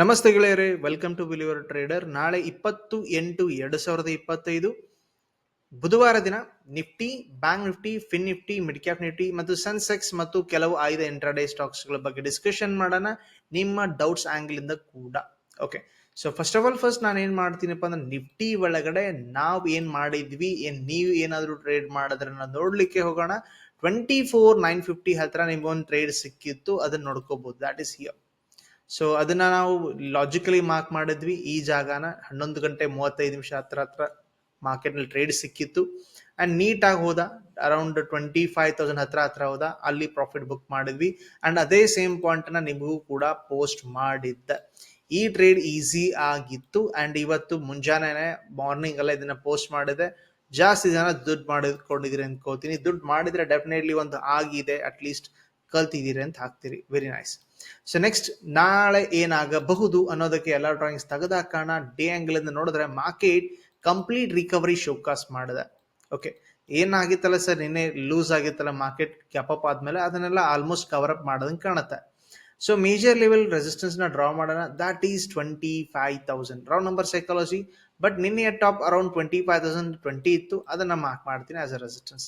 ನಮಸ್ತೆ ಗೆಳೆಯರೇ welcome to believer trader ನಾಳೆ ಇಪ್ಪತ್ತು ಎಂಟು ಎರಡು ಸಾವಿರದ ಇಪ್ಪತ್ತೈದು. ಬುಧವಾರ ದಿನ Nifty bank Nifty fin Nifty mid cap Nifty ಮತ್ತು ಸೆನ್ಸೆಕ್ಸ್ ಮತ್ತು ಕೆಲವು ಆಯ್ದ ಇಂಟ್ರಾಡೇ ಸ್ಟಾಕ್ಸ್ಗಳ ಬಗ್ಗೆ ಡಿಸ್ಕಷನ್ ಮಾಡೋಣ. ನಿಮ್ಮ ಡೌಟ್ಸ್ ಆಂಗಲ್ ಇಂದ ಕೂಡ. Okay so first of all first ನಾನು ಏನು ಮಾಡ್ತೀನಪ್ಪ ಅಂದ್ರೆ ನಿಫ್ಟಿ ಒಳಗಡೆ ನಾವು ಏನು ಮಾಡಿದ್ವಿ, ಏನು ನೀವು ಏನಾದರೂ ಟ್ರೇಡ್ ಮಾಡಿದ್ರೆ ನೋಡಲಿಕ್ಕೆ ಹೋಗೋಣ. ಟ್ವೆಂಟಿ ಫೋರ್ ನೈನ್ ಫಿಫ್ಟಿ ಹತ್ರ ನಿಮ್ಗೊಂದು ಟ್ರೇಡ್ ಸಿಕ್ಕಿತ್ತು, ಅದನ್ನ ನೋಡ್ಕೋಬಹುದು ದಟ್ ಇಸ್ ಹಿಯರ್ ಸೊ ಅದನ್ನ ನಾವು ಲಾಜಿಕಲಿ ಮಾರ್ಕ್ ಮಾಡಿದ್ವಿ. ಈ ಜಾಗನ ಹನ್ನೊಂದು ಗಂಟೆ ಮೂವತ್ತೈದು ನಿಮಿಷ ಹತ್ರ ಹತ್ರ ಮಾರ್ಕೆಟ್ನಲ್ಲಿ ಟ್ರೇಡ್ ಸಿಕ್ಕಿತ್ತು. ಅಂಡ್ ನೀಟಾಗಿ ಹೋದ. ಅರೌಂಡ್ ಟ್ವೆಂಟಿ ಫೈವ್ ತೌಸಂಡ್ ಹತ್ರ ಹತ್ರ ಹೋದ. ಅಲ್ಲಿ ಪ್ರಾಫಿಟ್ ಬುಕ್ ಮಾಡಿದ್ವಿ. ಅಂಡ್ ಅದೇ ಸೇಮ್ ಪಾಯಿಂಟ್ನ ನಿಮಗೂ ಕೂಡ ಪೋಸ್ಟ್ ಮಾಡಿದ್ದ. ಈ ಟ್ರೇಡ್ ಈಸಿ ಆಗಿತ್ತು. ಅಂಡ್ ಇವತ್ತು ಮುಂಜಾನೆ ಮಾರ್ನಿಂಗ್ ಎಲ್ಲ ಇದನ್ನ ಪೋಸ್ಟ್ ಮಾಡಿದೆ. ಜಾಸ್ತಿ ಜನ ದುಡ್ಡು ಮಾಡಿಕೊಂಡಿದ್ದೀರಿ ಅನ್ಕೋತೀನಿ. ದುಡ್ಡು ಮಾಡಿದ್ರೆ ಡೆಫಿನೆಟ್ಲಿ ಒಂದು ಆಗಿದೆ. ಅಟ್ ಲೀಸ್ಟ್ ಕಲ್ತಿದ್ದೀರಿ ಅಂತ ಹಾಕ್ತೀರಿ. ವೆರಿ ನೈಸ್ ಸೊ ನೆಕ್ಸ್ಟ್ ನಾಳೆ ಏನಾಗಬಹುದು ಅನ್ನೋದಕ್ಕೆ ಎಲ್ಲ ಡ್ರಾಯಿಂಗ್ಸ್ ತೆಗೆದಾಕೋಣ ಡೇ ಆಂಗಲ್ ಇಂದ ನೋಡಿದ್ರೆ ಮಾರ್ಕೆಟ್ ಕಂಪ್ಲೀಟ್ ರಿಕವರಿ ಶೋಕಾಸ್ ಮಾಡಿದೆ. ಓಕೆ ಏನಾಗಿತ್ತಲ್ಲ ಸರ್ ನಿನ್ನೆ ಲೂಸ್ ಆಗಿತ್ತಲ್ಲ ಮಾರ್ಕೆಟ್ ಕ್ಯಾಪ್ ಅಪ್ ಆದ್ಮೇಲೆ ಅದನ್ನೆಲ್ಲ ಆಲ್ಮೋಸ್ಟ್ ಕವರ್ ಅಪ್ ಮಾಡೋದಂಗೆ ಕಾಣುತ್ತೆ. ಸೊ ಮೇಜರ್ ಲೆವೆಲ್ ರೆಸಿಸ್ಟೆನ್ಸ್ನ ಡ್ರಾ ಮಾಡೋಣ. That is twenty five thousand round number psychology but ನಿನ್ನೆ top around twenty five thousand twenty ಇತ್ತು. ಅದನ್ನ ಮಾರ್ಕ್ ಮಾಡ್ತೀನಿ ಆಸ್ ಅ ರೆಸಿಸ್ಟೆನ್ಸ್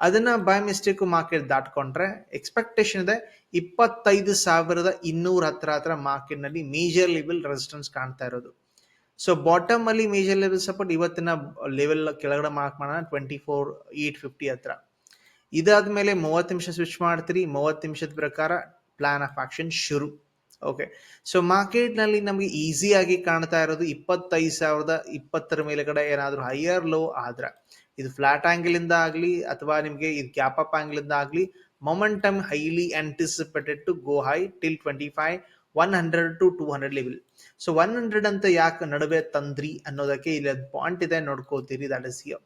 ಅದನ್ನ ಬೈ ಮಿಸ್ಟೇಕ್ ಮಾರ್ಕೆಟ್ ದಾಟ್ಕೊಂಡ್ರೆ ಎಕ್ಸ್ಪೆಕ್ಟೇಷನ್ ಇದೆ ಇಪ್ಪತ್ತೈದು ಸಾವಿರದ ಇನ್ನೂರ ಹತ್ರ ಹತ್ರ ಮಾರ್ಕೆಟ್ನಲ್ಲಿ ಮೇಜರ್ ಲೆವೆಲ್ ರೆಸಿಸ್ಟೆನ್ಸ್ ಕಾಣ್ತಾ ಇರೋದು. ಸೊ ಬಾಟಮ್ ಅಲ್ಲಿ ಮೇಜರ್ ಲೆವೆಲ್ ಸಪೋರ್ಟ್ ಇವತ್ತಿನ ಲೆವೆಲ್ ಕೆಳಗಡೆ ಮಾರ್ಕ್ ಮಾಡೋಣ ಟ್ವೆಂಟಿ ಫೋರ್ ಏಟ್ ಫಿಫ್ಟಿ ಹತ್ರ. ಇದಾದ್ಮೇಲೆ ಮೂವತ್ತು ನಿಮಿಷ ಸ್ವಿಚ್ ಮಾಡ್ತೀರಿ, ಮೂವತ್ತು ನಿಮಿಷದ ಪ್ರಕಾರ ಪ್ಲಾನ್ ಆಫ್ ಆಕ್ಷನ್ ಶುರು. ಓಕೆ ಸೊ ಮಾರ್ಕೆಟ್ನಲ್ಲಿ ನಮಗೆ ಈಸಿ ಆಗಿ ಕಾಣ್ತಾ ಇರೋದು ಇಪ್ಪತ್ತೈದು ಸಾವಿರದ ಇಪ್ಪತ್ತರ ಮೇಲೆಗಡೆ ಏನಾದರೂ ಹೈಯರ್ ಲೋ ಆದ್ರೆ. ಇದು ಫ್ಲಾಟ್ ಆಂಗಲ್ ಇಂದ ಆಗ್ಲಿ ಅಥವಾ ನಿಮಗೆ ಇದು ಗ್ಯಾಪ್ ಅಪ್ ಆಂಗಲ್ ಇಂದ ಆಗ್ಲಿ momentum highly anticipated to go high till twenty five one hundred to two hundred level so one hundred ಅಂತ ಯಾಕೆ ನಡುವೆ ತಂದ್ರಿ ಅನ್ನೋದಕ್ಕೆ ಇಲ್ಲಿ ಪಾಯಿಂಟ್ ಇದೆ ನೋಡ್ಕೋತೀರಿ ದಟ್ ಇಸ್ ಹಿಯರ್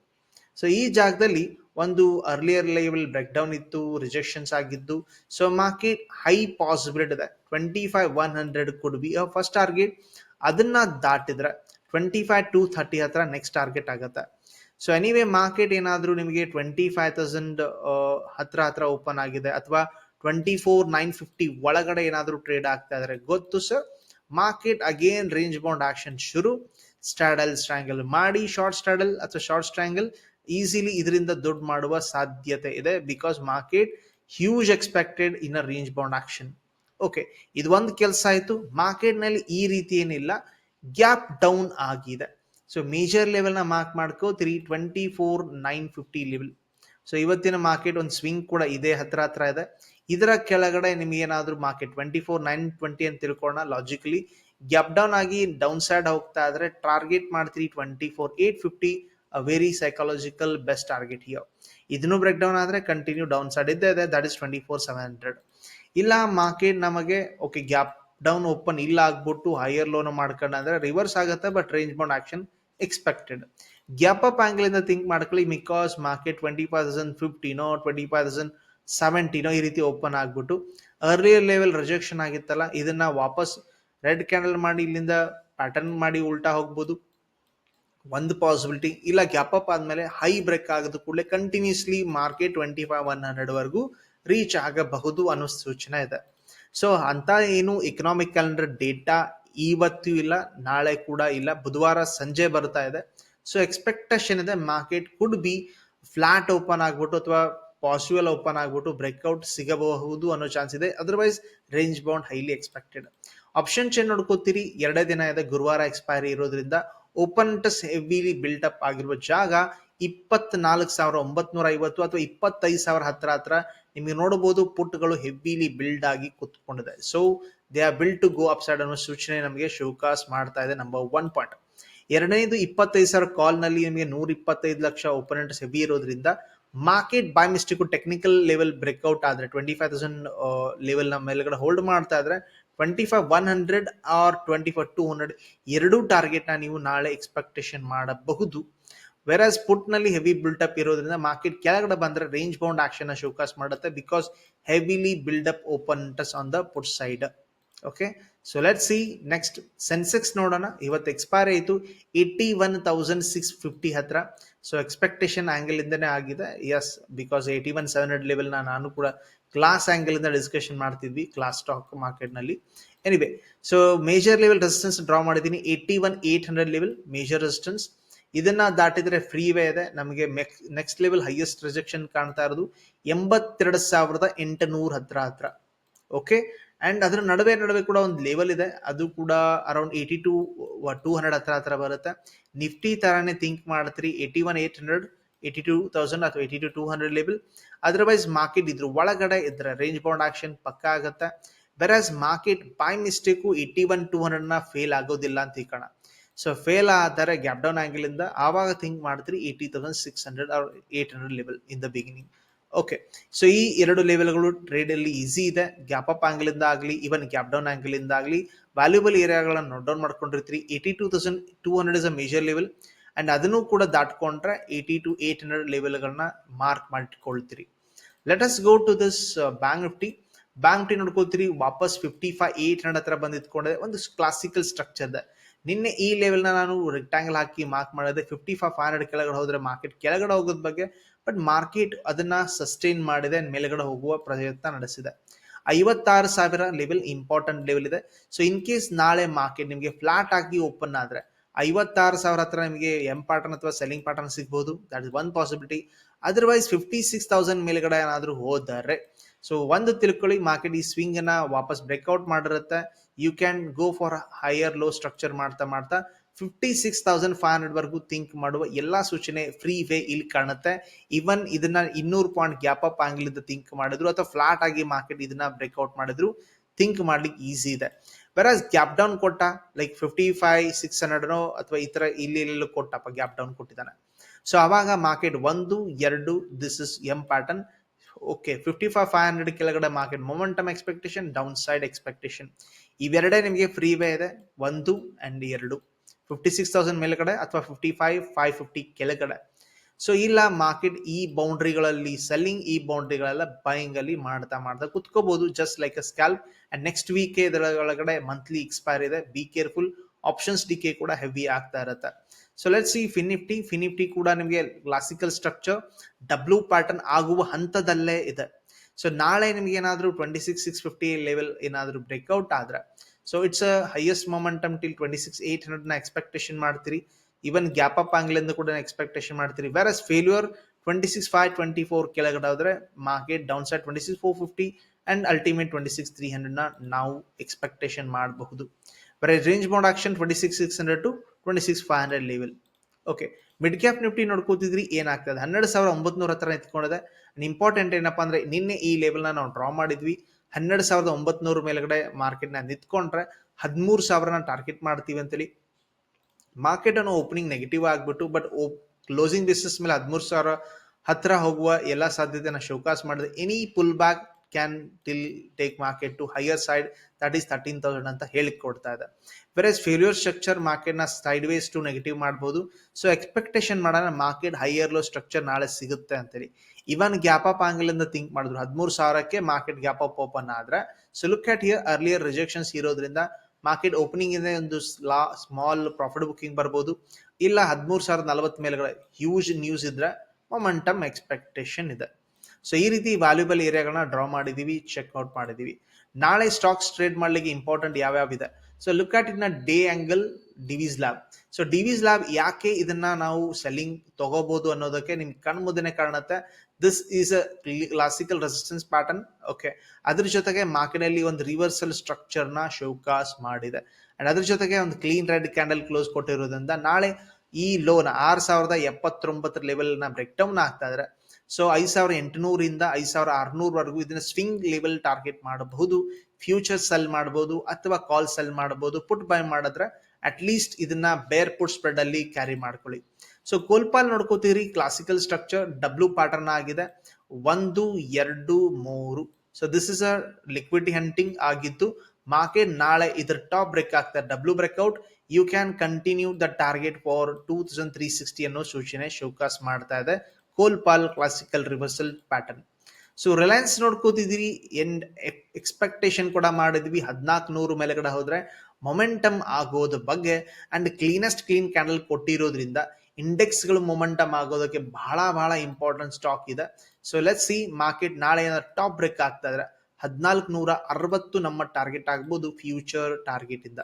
ಸೊ ಈ ಜಾಗದಲ್ಲಿ ಒಂದು ಅರ್ಲಿಯರ್ ಲೆವೆಲ್ ಬ್ರೇಕ್ ಡೌನ್ ಇತ್ತು ರಿಜೆಕ್ಷನ್ಸ್ ಆಗಿದ್ದು. ಸೊ ಮಾರ್ಕೆಟ್ ಹೈ ಪಾಸಿಬಿಲಿಟಿ ಇದೆ. Twenty five one hundred could be first target ಅದನ್ನ ದಾಟಿದ್ರೆ ಟ್ವೆಂಟಿ ಫೈವ್ ಟು ಥರ್ಟಿ ಹತ್ರ ನೆಕ್ಸ್ಟ್ ಟಾರ್ಗೆಟ್ ಆಗುತ್ತೆ. ಸೊ ಎನಿವೇ ಮಾರ್ಕೆಟ್ ಏನಾದರೂ ನಿಮಗೆ ಟ್ವೆಂಟಿ ಫೈವ್ ತೌಸಂಡ್ ಹತ್ರ ಹತ್ರ ಓಪನ್ ಆಗಿದೆ ಅಥವಾ ಟ್ವೆಂಟಿ ಫೋರ್ ನೈನ್ ಫಿಫ್ಟಿ ಒಳಗಡೆ ಏನಾದರೂ ಟ್ರೇಡ್ ಆಗ್ತಾ ಇದ್ರೆ ಗೊತ್ತು sir market again range bound action ಶುರು. ಸ್ಟ್ರಾಡಲ್ ಸ್ಟ್ರಾಂಗಲ್ ಮಾಡಿ ಶಾರ್ಟ್ ಸ್ಟ್ರಾಡಲ್ ಅಥವಾ ಶಾರ್ಟ್ ಸ್ಟ್ರಾಂಗಲ್ ಈಸಿಲಿ ಇದರಿಂದ ದುಡ್ಡು ಮಾಡುವ ಸಾಧ್ಯತೆ ಇದೆ because market huge expected in a range bound action okay ಇದು ಒಂದು ಕೆಲಸ ಆಯ್ತು. ಮಾರ್ಕೆಟ್ನಲ್ಲಿ ಈ ರೀತಿ ಏನಿಲ್ಲ. ಗ್ಯಾಪ್ ಡೌನ್ ಆಗಿದೆ. ಸೊ ಮೇಜರ್ ಲೆವೆಲ್ನ ಮಾರ್ಕ್ ಮಾಡ್ಕೋತೀರಿ twenty four nine fifty level so ಇವತ್ತಿನ ಮಾರ್ಕೆಟ್ ಒಂದು ಸ್ವಿಂಗ್ ಕೂಡ ಇದೆ ಹತ್ರ ಹತ್ರ ಇದೆ ಇದರ ಕೆಳಗಡೆ ನಿಮ್ಗೆ ಏನಾದ್ರು market twenty four nine twenty ಅಂತ ತಿಳ್ಕೊಳ್ಳೋಣ ಲಾಜಿಕಲಿ ಗ್ಯಾಪ್ ಡೌನ್ ಆಗಿ ಡೌನ್ ಸೈಡ್ ಹೋಗ್ತಾ ಇದ್ರೆ ಟಾರ್ಗೆಟ್ ಮಾಡ್ತೀರಿ twenty four eight fifty very psychological best target here ಇದನ್ನು ಬ್ರೇಕ್ ಡೌನ್ ಆದರೆ ಕಂಟಿನ್ಯೂ ಡೌನ್ ಸೈಡ್ ಇದ್ದೇ ಇದೆ that is twenty four seven hundred ಇಲ್ಲ ಮಾರ್ಕೆಟ್ ನಮಗೆ ಓಕೆ ಗ್ಯಾಪ್ ಡೌನ್ ಓಪನ್ ಇಲ್ಲ ಆಗ್ಬಿಟ್ಟು ಹೈಯರ್ ಲೋನ್ ಮಾಡ್ಕೊಂಡ್ರೆ ರಿವರ್ಸ್ ಆಗುತ್ತೆ but range bound action expected gap up angle ಇಂದ ಥಿಂಕ್ ಮಾಡ್ಕೊಳ್ಳಿ because market twenty five thousand ಫಿಫ್ಟೀನೋ twenty five thousand ಸೆವೆಂಟಿನೋ ಈ ರೀತಿ ಓಪನ್ ಆಗ್ಬಿಟ್ಟು ಅರ್ಲಿಯರ್ ಲೆವೆಲ್ ರಿಜೆಕ್ಷನ್ ಆಗಿತ್ತಲ್ಲ, ಇದನ್ನ ವಾಪಸ್ ರೆಡ್ ಕ್ಯಾಂಡಲ್ ಮಾಡಿ, ಇಲ್ಲಿಂದ ಪ್ಯಾಟರ್ನ್ ಮಾಡಿ ಉಲ್ಟಾ ಹೋಗ್ಬೋದು. ಒಂದು ಪಾಸಿಬಿಲಿಟಿ ಇಲ್ಲ ಗ್ಯಾಪ್ ಅಪ್ ಆದ್ಮೇಲೆ ಹೈ ಬ್ರೇಕ್ ಆಗದ ಕೂಡಲೇ continuously market twenty five one hundred ವರೆಗೂ ರೀಚ್ ಆಗಬಹುದು ಅನ್ನೋ ಸೂಚನೆ ಇದೆ. ಸೊ ಅಂತ ಏನು ಎಕನಾಮಿಕ್ ಕ್ಯಾಲೆಂಡರ್ ಡೇಟಾ ಇವತ್ತು ಇಲ್ಲ, ನಾಳೆ ಕೂಡ ಇಲ್ಲ. ಬುಧವಾರ ಸಂಜೆ ಬರ್ತಾ ಇದೆ. ಸೊ ಎಕ್ಸ್ಪೆಕ್ಟೇಷನ್ ಇದೆ market could be flat open ಆಗ್ಬಿಟ್ಟು ಅಥವಾ ಪಾಸಿಬಲ್ ಓಪನ್ ಆಗ್ಬಿಟ್ಟು ಬ್ರೇಕ್ಔಟ್ ಸಿಗಬಹುದು ಅನ್ನೋ ಚಾನ್ಸ್ ಇದೆ. Otherwise range bound highly expected option chain ನೋಡ್ಕೋತೀರಿ, ಎರಡೇ ದಿನ ಇದೆ, ಗುರುವಾರ ಎಕ್ಸ್ಪೈರಿ ಇರೋದ್ರಿಂದ ಓಪನ್ ಟಸ್ ಹೆವಿಲಿ ಬಿಲ್ಟ್ ಅಪ್ ಆಗಿರುವ ಜಾಗ ಇಪ್ಪತ್ನಾಲ್ಕು ಸಾವಿರ ಒಂಬತ್ನೂರ ಐವತ್ತು ಅಥವಾ ಇಪ್ಪತ್ತೈದು ಸಾವಿರ ಹತ್ರ ಹತ್ರ ನಿಮಗೆ ನೋಡಬಹುದು ಪುಟ್ಗಳು ಹೆವಿಲಿ ಬಿಲ್ಡ್ ಆಗಿ ಕುತ್ಕೊಂಡಿದೆ. So they are build to go up side ಅನ್ನೋ ಸೂಚನೆ ನಮಗೆ ಶೋಕಾಸ್ ಮಾಡ್ತಾ ಇದೆ ನಂಬರ್ ಒನ್ ಪಾಯಿಂಟ್ ಎರಡನೇದು ಇಪ್ಪತ್ತೈದು ಸಾವಿರ ಕಾಲ್ನಲ್ಲಿ ನಿಮಗೆ ನೂರ ಇಪ್ಪತ್ತೈದು ಲಕ್ಷ ಓಪನೆಂಟ್ಸ್ ಹೆವಿ ಇರೋದ್ರಿಂದ market by mistake technical level breakout ಆದ್ರೆ ಟ್ವೆಂಟಿ ಫೈವ್ ತೌಸಂಡ್ ಲೆವೆಲ್ನ ಮೇಲ್ಗಡೆ ಹೋಲ್ಡ್ ಮಾಡ್ತಾ ಇದ್ರೆ twenty five one hundred or twenty five two hundred ಎರಡೂ ಟಾರ್ಗೆಟ್ನ ನೀವು ನಾಳೆ ಎಕ್ಸ್ಪೆಕ್ಟೇಷನ್ ಮಾಡಬಹುದು. ವೆರಾಸ್ ಪುಟ್ನಲ್ಲಿ ಹೆವಿ ಬಿಲ್ಟ್ ಅಪ್ ಇರೋದ್ರಿಂದ ಮಾರ್ಕೆಟ್ ಕೆಳಗಡೆ ಬಂದ್ರೆ ರೇಂಜ್ ಬೌಂಡ್ ಆಕ್ಷನ್ ಶೋಕಾಸ್ ಮಾಡುತ್ತೆ because heavily build up open ಟಸ್ on the put side okay so let see next Sensex ನೋಡೋಣ. ಇವತ್ತು ಎಕ್ಸ್ಪೈರ್ ಆಯಿತು. Eighty one thousand six fifty ಹತ್ರ. ಸೊ ಎಕ್ಸ್ಪೆಕ್ಟೇಷನ್ ಆಂಗಲ್ ಇಂದನೇ ಆಗಿದೆ. Yes because eighty one seven hundred ಲೆವೆಲ್ನ ನಾನು ಕೂಡ class angle ಇಂದ discussion ಮಾಡ್ತಿದ್ವಿ ಕ್ಲಾಸ್ ಸ್ಟಾಕ್ ಮಾರ್ಕೆಟ್ನಲ್ಲಿ anyway so major level resistance draw ಮಾಡಿದ್ದೀನಿ. Eighty one eight hundred level major resistance ಇದನ್ನ ದಾಟಿದ್ರೆ ಫ್ರೀ ವೇ ಇದೆ. ನಮಗೆ ನೆಕ್ಸ್ಟ್ ಲೆವೆಲ್ ಹೈಯೆಸ್ಟ್ ರಿಜೆಕ್ಷನ್ ಕಾಣ್ತಾ ಇರೋದು ಎಂಬತ್ತೆರಡು ಸಾವಿರದ ಎಂಟುನೂರ ಹತ್ರ ಹತ್ರ. ಓಕೆ ಅಂಡ್ ಅದ್ರ ನಡುವೆ ನಡುವೆ ಕೂಡ ಒಂದು ಲೆವೆಲ್ ಇದೆ. ಅದು ಕೂಡ around eighty two two hundred ಹತ್ರ ಹತ್ರ ಬರುತ್ತೆ. ನಿಫ್ಟಿ ತರಾನೇ ಥಿಂಕ್ ಮಾಡ್ತೀರಿ. Eighty one eight hundred eighty two thousand ಅಥವಾ eighty two two hundred level otherwise market ಇದ್ರ, ಒಳಗಡೆ ಇದ್ರೆ ರೇಂಜ್ ಬೌಂಡ್ ಆಕ್ಷನ್ ಪಕ್ಕ ಆಗುತ್ತೆ. As market by mistake eighty one two ಹಂಡ್ರೆಡ್ನ fail ಆಗೋದಿಲ್ಲ ಅಂತ ತಿಳ್ಕೋಣ ಸೊ ಫೇಲ್ ಆದರೆ ಗ್ಯಾಪ್ ಡೌನ್ ಆಂಗಲ್ ಇಂದ ಆವಾಗ ಥಿಂಕ್ ಮಾಡ್ತೀರಿ eighty thousand six hundred or eight hundred level in the beginning okay so ಈ ಎರಡು ಲೆವೆಲ್ಗಳು ಟ್ರೇಡ್ ಅಲ್ಲಿ ಈಸಿ ಇದೆ. ಗ್ಯಾಪ್ ಅಪ್ ಆಂಗಲ್ ಇಂದ ಆಗಲಿ ಈವನ್ ಗ್ಯಾಪ್ ಡೌನ್ ಆಂಗಲ್ ಇಂದ ಆಗಲಿ ವ್ಯಾಲ್ಯೂಬಲ್ ಏರಿಯಾಗಳನ್ನ note down ಮಾಡ್ಕೊಂಡಿರ್ತೀರಿ. Eighty two thousand two hundred is a major level and ಅದನ್ನು ಕೂಡ ದಾಟ್ಕೊಂಡ್ರೆ ಏಯ್ಟಿ ಟು ಏಟ್ ಹಂಡ್ರೆಡ್ ಲೆವೆಲ್ಗಳನ್ನ mark ಮಾಡಿಕೊಳ್ತೀರಿ. Let us go to this Bank Nifty Bank T ನೋಡ್ಕೊಳ್ತೀರಿ, ವಾಪಸ್ fifty five eight hundred ಹತ್ರ ಬಂದು ಇತ್ಕೊಂಡ್ರೆ ಒಂದು ಕ್ಲಾಸಿಕಲ್ ಸ್ಟ್ರಕ್ಚರ್ ನಿನ್ನೆ ಈ ಲೆವೆಲ್ನ ನಾನು ರೆಕ್ಟಾಂಗಲ್ ಹಾಕಿ ಮಾರ್ಕ್ ಮಾಡಿದೆ. ಫಿಫ್ಟಿ ಫೈವ್ ಫೈವ್ ಹಂಡ್ರೆಡ್ ಕೆಳಗಡೆ ಹೋದ್ರೆ ಮಾರ್ಕೆಟ್ ಕೆಳಗಡೆ ಹೋಗೋದ್ ಬಗ್ಗೆ ಬಟ್ ಮಾರ್ಕೆಟ್ ಅದನ್ನ ಸಸ್ಟೈನ್ ಮಾಡಿದೆ, ಮೇಲ್ಗಡೆ ಹೋಗುವ ಪ್ರಯತ್ನ ನಡೆಸಿದೆ. ಐವತ್ತಾರು ಸಾವಿರ ಲೆವೆಲ್ ಇಂಪಾರ್ಟೆಂಟ್ ಲೆವೆಲ್ ಇದೆ. ಸೊ ಇನ್ ಕೇಸ್ ನಾಳೆ ಮಾರ್ಕೆಟ್ ನಿಮಗೆ ಫ್ಲಾಟ್ ಆಗಿ ಓಪನ್ ಆದ್ರೆ, ಐವತ್ತಾರು ಸಾವಿರ ಹತ್ರ ನಿಮಗೆ ಎಂ ಪ್ಯಾಟರ್ನ್ ಅಥವಾ ಸೆಲ್ಲಿಂಗ್ ಪ್ಯಾಟರ್ನ್ ಸಿಗ್ಬೋದು. That is one possibility otherwise fifty six thousand ಮೇಲ್ಗಡೆ ಏನಾದರೂ ಹೋದರೆ ಸೊ ಒಂದು ತಿಳ್ಕೊಳ್ಳಿ, ಮಾರ್ಕೆಟ್ ಈ ಸ್ವಿಂಗ್ ಅನ್ನ ವಾಪಸ್ breakout ಮಾಡಿರುತ್ತೆ. You can go for higher low structure ಮಾಡ್ತಾ ಮಾಡ್ತಾ fifty six thousand five hundred ವರ್ಗೂ think ಮಾಡುವ ಎಲ್ಲಾ ಸೂಚನೆ ಫ್ರೀ ವೇ ಇಲ್ಲಿ ಕಾಣುತ್ತೆ. ಇವನ್ ಇದನ್ನ ಇನ್ನೂರು ಪಾಯಿಂಟ್ ಗ್ಯಾಪ್ ಅಪ್ ಆಂಗಲ್ ಇಂದ ಥಿಂಕ್ ಮಾಡಿದ್ರು ಅಥವಾ ಫ್ಲಾಟ್ ಆಗಿ ಮಾರ್ಕೆಟ್ ಇದನ್ನ ಬ್ರೇಕ್ಔಟ್ ಮಾಡಿದ್ರು ಥಿಂಕ್ ಮಾಡ್ಲಿಕ್ಕೆ ಈಸಿ ಇದೆ. ವೆರಾಸ್ ಗ್ಯಾಪ್ ಡೌನ್ ಕೊಟ್ಟ ಲೈಕ್ ಫಿಫ್ಟಿ ಫೈವ್ ಸಿಕ್ಸ್ ಹಂಡ್ರೆಡ್ನೋ ಅಥವಾ ಈ ತರ ಇಲ್ಲಿ ಕೊಟ್ಟಪ್ಪ ಗ್ಯಾಪ್ ಡೌನ್ ಕೊಟ್ಟಿದ್ದಾನೆ. ಸೊ ಅವಾಗ ಮಾರ್ಕೆಟ್ ಒಂದು, ಎರಡು this is M pattern okay fifty five five hundred ಕೆಳಗಡೆ market momentum expectation down side expectation ಇವೆರಡೇ ನಿಮಗೆ ಫ್ರೀ ವೇ ಇದೆ, ಒಂದು ಅಂಡ್ ಎರಡು. ಫಿಫ್ಟಿ ಸಿಕ್ಸ್ ತೌಸಂಡ್ ಮೇಲ್ಗಡೆ ಅಥವಾ ಫಿಫ್ಟಿ ಫೈವ್ ಫೈವ್ ಫಿಫ್ಟಿ ಕೆಳಗಡೆ. ಸೊ ಇಲ್ಲ ಮಾರ್ಕೆಟ್ ಈ ಬೌಂಡ್ರಿಗಳಲ್ಲಿ ಸೆಲ್ಲಿಂಗ್ ಈ ಬೌಂಡ್ರಿಗಳೆಲ್ಲ ಬೈಯಿಂಗ್ ಅಲ್ಲಿ ಮಾಡ್ತಾ ಮಾಡ್ತಾ ಕುತ್ಕೋಬಹುದು just like a scalp and next week ಇದರ ಒಳಗಡೆ ಮಂತ್ಲಿ ಎಕ್ಸ್ಪೈರ್ ಇದೆ. ಬಿ ಕೇರ್ಫುಲ್ ಆಪ್ಷನ್ಸ್ ಡಿಕೆ ಕೂಡ ಹೆವಿ ಆಗ್ತಾ ಇರುತ್ತೆ so let see FinNifty FinNifty ಕೂಡ ನಿಮಗೆ ಕ್ಲಾಸಿಕಲ್ ಸ್ಟ್ರಕ್ಚರ್ ಡಬ್ಲ್ಯೂ ಪ್ಯಾಟರ್ನ್ ಆಗುವ ಹಂತದಲ್ಲೇ ಇದೆ ಸೊ ನಾಳೆ ನಿಮ್ಗೆ ಏನಾದರೂ twenty six six fifty level ಏನಾದರೂ ಬ್ರೇಕ್ಔಟ್ ಆದ್ರೆ so it's a highest momentum till twenty six eight ಹಂಡ್ರೆಡ್ನ expectation ಮಾಡ್ತೀರಿ ಈವನ್ ಗ್ಯಾಪ್ ಅಪ್ ಆಂಗ್ಲಿಂದ ಕೂಡ ಎಕ್ಸ್ಪೆಕ್ಟೇಷನ್ ಮಾಡ್ತೀರಿ whereas failure twenty six five twenty four ಕೆಳಗಡೆ ಹೋದ್ರೆ market down side twenty six four fifty and ultimate twenty six three ಹಂಡ್ರೆಡ್ನ ನಾವು expectation ಮಾಡಬಹುದು. ಬರೀ range bound action twenty six six hundred to twenty six five hundred level okay mid cap Nifty ನೋಡ್ಕೋತಿದ್ರಿ ಏನಾಗ್ತದೆ? ಹನ್ನೆರಡು ಸಾವಿರ ಒಂಬತ್ನೂರ ಹತ್ರ ನಿಂತ್ಕೊಂಡಿದೆ important ಏನಪ್ಪ ಅಂದ್ರೆ ನಿನ್ನೆ ಈ ಲೆವೆಲ್ನ ನಾವು ಡ್ರಾ ಮಾಡಿದ್ವಿ. ಹನ್ನೆರಡು ಸಾವಿರದ ಒಂಬತ್ನೂರು ಮೇಲ್ಗಡೆ ಮಾರ್ಕೆಟ್ನ ನಿಂತ್ಕೊಂಡ್ರೆ, ಹದಿಮೂರು ಸಾವಿರನ ಟಾರ್ಗೆಟ್ ಮಾಡ್ತೀವಿ ಅಂತೇಳಿ. ಮಾರ್ಕೆಟ್ ಅನ್ನು ಓಪನಿಂಗ್ ನೆಗೆಟಿವ್ ಆಗಿಬಿಟ್ಟು ಬಟ್ ಕ್ಲೋಸಿಂಗ್ ಬೇಸಿಸ್ ಮೇಲೆ ಹದಿಮೂರು ಸಾವಿರ ಹತ್ರ ಹೋಗುವ ಎಲ್ಲ ಸಾಧ್ಯತೆನ ಶೋಕಾಸ್ ಮಾಡಿದೆ. Any pull back can till take market to higher side that is thirteen thousand ಅಂತ ಹೇಳಿ ಕೊಡ್ತಾ ಇದೆ. ವೆರಸ್ ಫೇಲ್ಯೂರ್ ಸ್ಟ್ರಕ್ಚರ್ ಮಾರ್ಕೆಟ್ನ ಸೈಡ್ ವೇಸ್ ಟು ನೆಗೆಟಿವ್ ಮಾಡ್ಬೋದು. ಸೊ ಎಕ್ಸ್ಪೆಕ್ಟೇಷನ್ ಮಾಡೋಣ ಮಾರ್ಕೆಟ್ ಹೈಯರ್ ಲೋ ಸ್ಟ್ರಕ್ಚರ್ ನಾಳೆ ಸಿಗುತ್ತೆ ಅಂತೇಳಿ. ಇವನ್ ಗ್ಯಾಪ್ ಅಪ್ ಆಂಗಲ್ ಇಂದ ಥಿಂಕ್ ಮಾಡಿದ್ರು. ಹದಿಮೂರು ಸಾವಿರಕ್ಕೆ ಮಾರ್ಕೆಟ್ ಗ್ಯಾಪ್ ಅಪ್ ಓಪನ್ ಆದ್ರೆ so look at here earlier rejections ಇರೋದ್ರಿಂದ ಮಾರ್ಕೆಟ್ ಓಪನಿಂಗ್ ಇಂದ ಒಂದು ಲಾ ಸ್ಮಾಲ್ ಪ್ರಾಫಿಟ್ ಬುಕಿಂಗ್ ಬರ್ಬೋದು. ಇಲ್ಲ ಹದಿಮೂರು ಸಾವಿರದ ನಲವತ್ತು ಮೇಲೆಗಳ ಹ್ಯೂಜ್ ನ್ಯೂಸ್ ಇದ್ರೆ ಮೊಮೆಂಟಮ್ ಎಕ್ಸ್ಪೆಕ್ಟೇಷನ್ ಇದೆ. ಸೊ ಈ ರೀತಿ ವ್ಯಾಲ್ಯೂಬಲ್ ಏರಿಯಾಗಳನ್ನ ಡ್ರಾ ಮಾಡಿದೀವಿ ಚೆಕ್ಔಟ್ ಮಾಡಿದೀವಿ. ನಾಳೆ ಸ್ಟಾಕ್ಸ್ ಟ್ರೇಡ್ ಮಾಡ್ಲಿಕ್ಕೆ ಇಂಪಾರ್ಟೆಂಟ್ ಯಾವ್ಯಾವ ಇದೆ? So look at ಇಟ್ನ day angle Divi's Lab so Divi's Lab ಯಾಕೆ ಇದನ್ನ ನಾವು ಸೆಲ್ಲಿಂಗ್ ತಗೋಬಹುದು ಅನ್ನೋದಕ್ಕೆ ನಿಮ್ ಕಣ್ ಮುಂದೆನೆ ಕಾಣುತ್ತೆ. This is a classical resistance pattern okay ಅದ್ರ ಜೊತೆಗೆ ಮಾರ್ಕೆಟ್ ಅಲ್ಲಿ ಒಂದು ರಿವರ್ಸಲ್ ಸ್ಟ್ರಕ್ಚರ್ನ ಶೋಕಾಸ್ ಮಾಡಿದೆ. ಅಂಡ್ ಅದ್ರ ಜೊತೆಗೆ ಒಂದು ಕ್ಲೀನ್ ರೆಡ್ ಕ್ಯಾಂಡಲ್ ಕ್ಲೋಸ್ ಕೊಟ್ಟಿರೋದ್ರಿಂದ ನಾಳೆ ಈ ಲೋನ್ ಆರ್ ಸಾವಿರದ ಎಪ್ಪತ್ತೊಂಬತ್ತರ ನ ಬ್ರೇಕ್ ಡೌನ್ ಆಗ್ತಾ ಇದ್ರೆ. ಸೊ ಐದ್ ಸಾವಿರ ಎಂಟುನೂರಿಂದ ಐದ್ ಸಾವಿರ ಆರುನೂರವರೆಗೂ ಇದನ್ನ ಸ್ವಿಂಗ್ ಲೆವೆಲ್ ಟಾರ್ಗೆಟ್ ಮಾಡಬಹುದು ಫ್ಯೂಚರ್ ಸೆಲ್ ಮಾಡಬಹುದು, ಅಥವಾ ಕಾಲ್ ಸೆಲ್ ಮಾಡಬಹುದು ಪುಟ್ ಬೈ ಮಾಡಿದ್ರೆ ಅಟ್ ಲೀಸ್ಟ್ ಇದನ್ನ ಬೇರ್ ಪುಟ್ ಸ್ಪ್ರೆಡ್ ಅಲ್ಲಿ ಕ್ಯಾರಿ ಮಾಡ್ಕೊಳ್ಳಿ. ಸೊ ಕೋಲ್ಪಾಲ್ ನೋಡ್ಕೋತೀರಿ ಕ್ಲಾಸಿಕಲ್ ಸ್ಟ್ರಕ್ಚರ್ ಡಬ್ಲ್ಯೂ ಪ್ಯಾಟರ್ನ್ ಆಗಿದೆ. ಒಂದು, ಎರಡು, ಮೂರು. So this is a liquidity hunting ಆಗಿದ್ದು ಮಾರ್ಕೆಟ್ ನಾಳೆ ಇದ್ರ ಟಾಪ್ ಬ್ರೇಕ್ ಆಗ್ತಾರೆ W breakout you can continue the target for two thousand three sixty ಅನ್ನೋ ಸೂಚನೆ ಶೋಕಾಸ್ ಮಾಡ್ತಾ ಇದೆ. Colpal classical reversal pattern so Reliance ನೋಡ್ಕೋತಿದ್ದೀರಿ and expectation ಕೂಡ ಮಾಡಿದ್ವಿ. ಹದಿನಾಲ್ಕು ನೂರು ಮೇಲೆಗಡೆ ಹೋದ್ರೆ ಮೊಮೆಂಟಮ್ ಆಗೋದ ಬಗ್ಗೆ ಅಂಡ್ ಕ್ಲೀನೆಸ್ಟ್ ಕ್ಲೀನ್ ಕ್ಯಾಂಡಲ್ ಕೊಟ್ಟಿರೋದ್ರಿಂದ ಇಂಡೆಕ್ಸ್ಗಳು ಮೊಮೆಂಟಮ್ ಆಗೋದಕ್ಕೆ ಬಹಳ ಬಹಳ ಇಂಪಾರ್ಟೆಂಟ್ ಸ್ಟಾಕ್ ಇದೆ. ಸೊ ಲೆಟ್ ಸಿ ಮಾರ್ಕೆಟ್ ನಾಳೆ ಏನಾದ್ರು ಟಾಪ್ ಬ್ರೇಕ್ ಆಗ್ತಾ ಇದ್ರೆ ಹದಿನಾಲ್ಕು ನೂರ ಅರವತ್ತು ನಮ್ಮ ಟಾರ್ಗೆಟ್ ಆಗ್ಬೋದು ಫ್ಯೂಚರ್ ಟಾರ್ಗೆಟ್ ಇಂದ.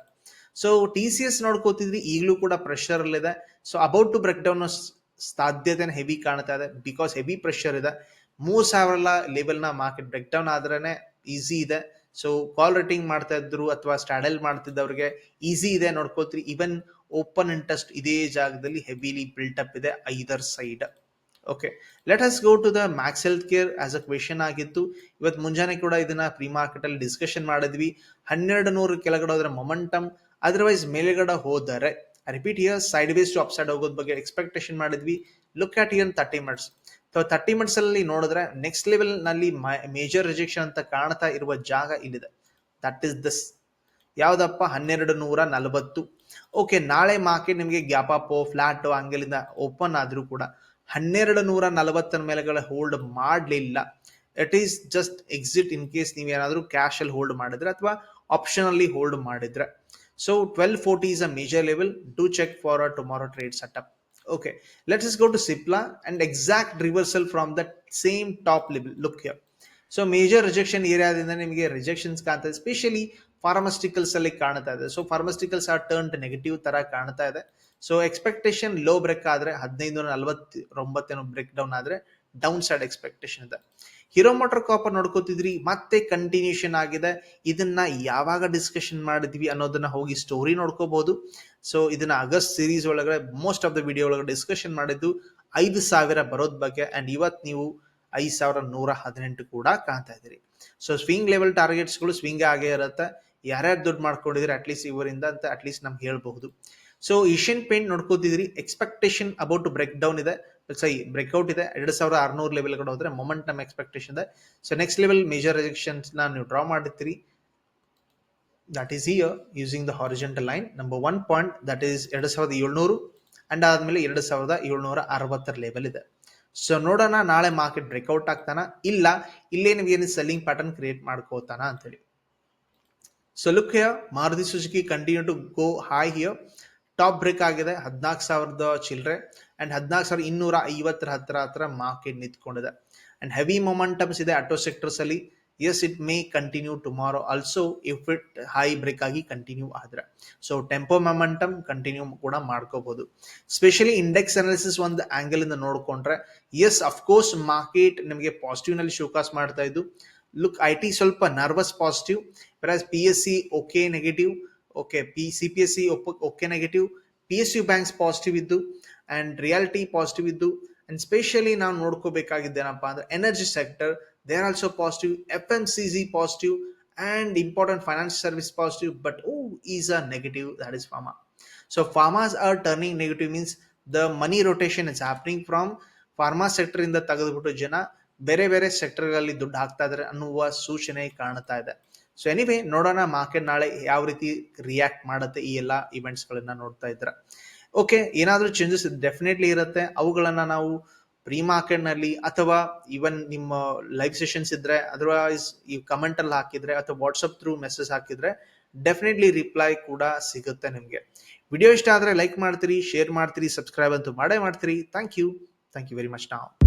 ಸೊ ಟಿ ಸಿ ಎಸ್ ನೋಡ್ಕೋತಿದ್ರಿ ಈಗಲೂ ಕೂಡ ಪ್ರೆಷರ್ ಅಲ್ಲಿದೆ. So about to break down ಸಾಧ್ಯತೆ ಹೆವಿ ಕಾಣ್ತಾ ಇದೆ ಬಿಕಾಸ್ ಹೆವಿ ಪ್ರೆಷರ್ ಇದೆ. ಮೂರ್ ಸಾವಿರ ಲೆವೆಲ್ನ ಮಾರ್ಕೆಟ್ ಬ್ರೇಕ್ ಡೌನ್ ಆದ್ರೆ ಈಸಿ ಇದೆ. ಸೊ ಕಾಲ್ ರೇಟಿಂಗ್ ಮಾಡ್ತಾ ಇದ್ರು ಅಥವಾ ಸ್ಟ್ಯಾಂಡಲ್ ಮಾಡ್ತಿದ್ದವ್ರಿಗೆ ಈಸಿ ಇದೆ ನೋಡ್ಕೋತೀರಿ ಈವನ್ ಓಪನ್ ಇಂಟ್ರೆಸ್ಟ್ ಇದೇ ಜಾಗದಲ್ಲಿ ಹೆವಿಲಿ ಬಿಲ್ಟ್ ಅಪ್ ಇದೆ either side okay let us go to the Max Healthcare as a question ಆಗಿತ್ತು. ಇವತ್ತು ಮುಂಜಾನೆ ಕೂಡ ಇದನ್ನ ಪ್ರೀ ಮಾರ್ಕೆಟ್ ಅಲ್ಲಿ ಡಿಸ್ಕಷನ್ ಮಾಡಿದ್ವಿ. ಹನ್ನೆರಡು ನೂರು ಕೆಳಗಡೆ ಹೋದ್ರೆ ಮೊಮೆಂಟಮ್ ಅದರ್ವೈಸ್ ಮೇಲ್ಗಡೆ ಹೋದರೆ repeat here sideways to upside ಹೋಗೋದ್ ಬಗ್ಗೆ ಎಕ್ಸ್ಪೆಕ್ಟೇಷನ್ ಮಾಡಿದ್ವಿ. Look at here thirty minutes so thirty minutes ಅಲ್ಲಿ ನೋಡಿದ್ರೆ ನೆಕ್ಸ್ಟ್ ಲೆವೆಲ್ನಲ್ಲಿ ಮೇಜರ್ ರಿಜೆಕ್ಷನ್ ಅಂತ ಕಾಣ್ತಾ ಇರುವ ಜಾಗ ಇಲ್ಲಿದೆ. ದಟ್ ಇಸ್ ದಿಸ್ ಯಾವ್ದಪ್ಪ? ಹನ್ನೆರಡು ನೂರ ನಲವತ್ತು. ಓಕೆ ನಾಳೆ ಮಾರ್ಕೆಟ್ ನಿಮಗೆ ಗ್ಯಾಪ್ ಅಪ್ ಫ್ಲಾಟ್ ಅಂಗಲಿಂದ ಓಪನ್ ಆದ್ರೂ ಕೂಡ ಹನ್ನೆರಡು ನೂರ ನಲವತ್ತರ ಮೇಲೆಗಳ ಹೋಲ್ಡ್ ಮಾಡಲಿಲ್ಲ. It is just exit in case ನೀವೇನಾದ್ರೂ ಕ್ಯಾಶ್ ಅಲ್ಲಿ ಹೋಲ್ಡ್ ಮಾಡಿದ್ರೆ ಅಥವಾ ಆಪ್ಷನ್ ಅಲ್ಲಿ ಹೋಲ್ಡ್ ಮಾಡಿದ್ರೆ. Twelve forty is a major level do check for a tomorrow trade setup Okay, let us go to Cipla and exact reversal from that same top level. Look here. So major rejection ಏರಿಯಾದಿಂದ ನಿಮಗೆ rejections ಕಾಣ್ತಾ ಇದೆ specially pharmaceuticals ಅಲ್ಲಿ ಕಾಣ್ತಾ ಇದೆ. So pharmaceuticals are turn negative ತರ ಕಾಣ್ತಾ ಇದೆ. So expectation low break ಆದ್ರೆ ಹದಿನೈದು ನಲವತ್ತೊಂಬತ್ತೇನೋ ಬ್ರೇಕ್ ಡೌನ್ ಆದ್ರೆ ಡೌನ್ ಸೈಡ್ ಎಕ್ಸ್ಪೆಕ್ಟೇಷನ್ ಇದೆ. ಹೀರೋ ಮೋಟರ್ ಕಾಪರ್ ನೋಡ್ಕೋತಿದ್ರಿ, ಮತ್ತೆ ಕಂಟಿನ್ಯೂಷನ್ ಆಗಿದೆ. ಇದನ್ನ ಯಾವಾಗ ಡಿಸ್ಕಷನ್ ಮಾಡಿದ್ವಿ ಅನ್ನೋದನ್ನ ಹೋಗಿ ಸ್ಟೋರಿ ನೋಡ್ಕೋಬಹುದು ಸೊ ಇದನ್ನ ಆಗಸ್ಟ್ ಸೀರೀಸ್ ಒಳಗಡೆ ಮೋಸ್ಟ್ ಆಫ್ ದ ವಿಡಿಯೋ ಒಳಗಡೆ ಡಿಸ್ಕಷನ್ ಮಾಡಿದ್ದು. ಐದು ಸಾವಿರ ಬರೋದ್ ಬಗ್ಗೆ ಅಂಡ್ ಇವತ್ ನೀವು ಐದು ಸಾವಿರ ನೂರ ಹದಿನೆಂಟು ಕೂಡ ಕಾಣ್ತಾ ಇದ್ದೀರಿ. ಸೊ ಸ್ವಿಂಗ್ ಲೆವೆಲ್ ಟಾರ್ಗೆಟ್ಸ್ಗಳು ಸ್ವಿಂಗ್ ಆಗೇ ಇರುತ್ತೆ. ಯಾರ್ಯಾರು ದುಡ್ಡು ಮಾಡ್ಕೊಂಡಿದ್ರೆ ಅಟ್ಲೀಸ್ಟ್ ಇವರಿಂದ ಅಂತ ಅಟ್ಲೀಸ್ಟ್ ನಮ್ಗೆ ಹೇಳಬಹುದು. So Asian paint ನೋಡ್ಕೋತಿದ್ರಿ. Expectation about to break down ಇದೆ. ಸೈ ಬ್ರೇಕ್ಔಟ್ ಇದೆ. ಎರಡು ಸಾವಿರ ಆರ್ನೂರು ಲೆವೆಲ್ ಕಡೆ ಹೋದ್ರೆ ಮೊಮೆಂಟಮ್ ಎಕ್ಸ್ಪೆಕ್ಟೇಷನ್ ಇದೆ. So next level major rejections ನೀವು draw ಮಾಡಿರ್ತೀರಿ. That is here using the horizontal line number one point that is ಎರಡು ಸಾವಿರದ ಏಳ್ನೂರು. ಅಂಡ್ ಆದ್ಮೇಲೆ ಎರಡು ಸಾವಿರದ ಏಳ್ನೂರ ಅರವತ್ತರ ಲೆವೆಲ್ ಇದೆ. ಸೊ ನೋಡೋಣ ನಾಳೆ ಮಾರ್ಕೆಟ್ ಬ್ರೇಕ್ಔಟ್ ಆಗ್ತಾನ? ಇಲ್ಲ, ಇಲ್ಲೇ ನೀವು ಏನು ಸೆಲ್ಲಿಂಗ್ ಪ್ಯಾಟರ್ನ್ ಕ್ರಿಯೇಟ್ ಮಾಡ್ಕೋತಾನ ಅಂತೇಳಿ. So look here Maruti Suzuki continue to go high here top break ಆಗಿದೆ, ಹದಿನಾಲ್ಕು ಸಾವಿರದ ಚಿಲ್ಲರೆ ಅಂಡ್ ಹದಿನಾಲ್ಕು ಸಾವಿರದ ಇನ್ನೂರ ಐವತ್ತರ ಹತ್ತಿರ ಹತ್ರ ಮಾರ್ಕೆಟ್ ನಿಂತ್ಕೊಂಡಿದೆ. ಆ್ಯಂಡ್ ಹೆವಿ ಮೊಮೆಂಟಮ್ಸ್ ಇದೆ ಆಟೋ ಸೆಕ್ಟರ್ಸ್ ಅಲ್ಲಿ. As it may continue tomorrow also if it high break ಆಗಿ ಕಂಟಿನ್ಯೂ ಆದ್ರೆ. ಸೊ ಟೆಂಪೋ ಮೊಮೆಂಟಮ್ ಕಂಟಿನ್ಯೂ ಕೂಡ ಮಾಡ್ಕೋಬಹುದು ಸ್ಪೆಷಲಿ ಇಂಡೆಕ್ಸ್ ಅನಾಲಿಸಿಸ್ ಒಂದು ಆಂಗಲ್ ಇಂದ ನೋಡ್ಕೊಂಡ್ರೆ ಎಸ್ ಅಫ್ಕೋರ್ಸ್ ಮಾರ್ಕೆಟ್ ನಿಮಗೆ ಪಾಸಿಟಿವ್ನಲ್ಲಿ ಶೋಕಾಸ್ ಮಾಡ್ತಾ ಇದ್ದು. ಲುಕ್ ಐ ಟಿ ಸ್ವಲ್ಪ nervous positive whereas P S C okay negative okay P C P S C okay negative P S U banks positive ಇದ್ದು. And reality positive ಇದ್ದು and specially ನಾವು ನೋಡ್ಕೋಬೇಕಾಗಿದ್ದೇನಪ್ಪ ಅಂದ್ರೆ energy sector they are also positive F M C G positive and important finance service positive but oh is a negative that is pharma so pharmas are turning negative means the money rotation is happening from pharma sector ಇಂದ ತೆಗೆದುಬಿಟ್ಟು ಜನ ಬೇರೆ ಬೇರೆ ಸೆಕ್ಟರ್ಗಳಲ್ಲಿ ದುಡ್ಡು ಹಾಕ್ತಾ ಇದಾರೆ ಅನ್ನುವ ಸೂಚನೆ ಕಾಣ್ತಾ ಇದೆ. ಸೊ ಎನಿವೇ ನೋಡೋಣ ಮಾರ್ಕೆಟ್ ನಾಳೆ ಯಾವ ರೀತಿ ರಿಯಾಕ್ಟ್ ಮಾಡುತ್ತೆ ಈ ಎಲ್ಲ ಇವೆಂಟ್ಸ್ ಗಳನ್ನ ನೋಡ್ತಾ ಇದ್ರೆ ಓಕೆ ಏನಾದರೂ ಚೇಂಜಸ್ ಡೆಫಿನೆಟ್ಲಿ ಇರುತ್ತೆ. ಅವುಗಳನ್ನ ನಾವು ಪ್ರೀ ಮಾರ್ಕೆಟ್ನಲ್ಲಿ ಅಥವಾ ಈವನ್ ನಿಮ್ಮ ಲೈವ್ ಸೆಷನ್ಸ್ ಇದ್ರೆ ಅದರ್ವೈಸ್ ಈ ಕಮೆಂಟಲ್ಲಿ ಹಾಕಿದ್ರೆ ಅಥವಾ ವಾಟ್ಸ್ಆಪ್ ಥ್ರೂ ಮೆಸೇಜ್ ಹಾಕಿದ್ರೆ ಡೆಫಿನೆಟ್ಲಿ ರಿಪ್ಲೈ ಕೂಡ ಸಿಗುತ್ತೆ ನಿಮಗೆ. ವಿಡಿಯೋ ಇಷ್ಟ ಆದ್ರೆ ಲೈಕ್ ಮಾಡ್ತೀರಿ ಶೇರ್ ಮಾಡ್ತೀರಿ ಸಬ್ಸ್ಕ್ರೈಬ್ ಅಂತೂ ಮಾಡೇ ಮಾಡ್ತೀರಿ. Thank you thank you very much ನಾವು